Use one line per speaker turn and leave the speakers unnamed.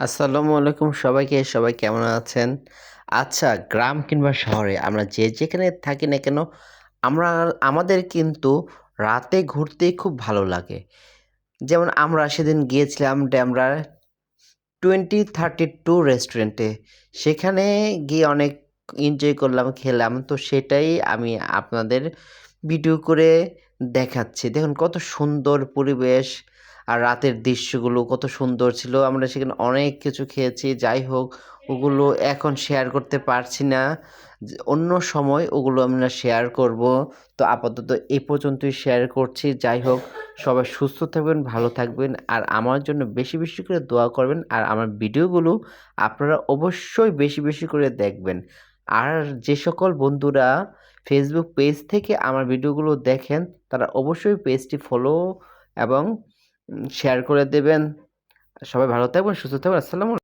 আসসালামু আলাইকুম সবাইকে, সবাই কেমন আছেন? আচ্ছা গ্রাম কিংবা শহরে আমরা যে যেখানে থাকি না কেন, আমরা, আমাদের কিন্তু রাতে ঘুরতে খুব ভালো লাগে। যেমন আমরা সেদিন গিয়েছিলাম ড্যামরার টোয়েন্টি থার্টি টু রেস্টুরেন্টে। সেখানে গিয়ে অনেক এনজয় করলাম, খেলাম। তো সেটাই আমি আপনাদের ভিডিও করে দেখাচ্ছি। দেখুন কত সুন্দর পরিবেশ আর রাতের দৃশ্যগুলো কত সুন্দর ছিল। আমরা সেখানে অনেক কিছু খেয়েছি। যাই হোক, ওগুলো এখন শেয়ার করতে পারছি না। অন্য সময় ওগুলো আমরা শেয়ার করব। তো আপাতত এই পর্যন্তই শেয়ার করছি। যাই হোক, সবাই সুস্থ থাকবেন, ভালো থাকবেন আর আমার জন্য বেশি বেশি করে দোয়া করবেন। আর আমার ভিডিওগুলো আপনারা অবশ্যই বেশি বেশি করে দেখবেন। আর যে সকল বন্ধুরা ফেসবুক পেজ থেকে আমার ভিডিওগুলো দেখেন, তারা অবশ্যই পেজটি ফলো এবং শেয়ার করে দেবেন। সবাই ভালো থাকবেন সুস্থ থাকবেন। আসসালামু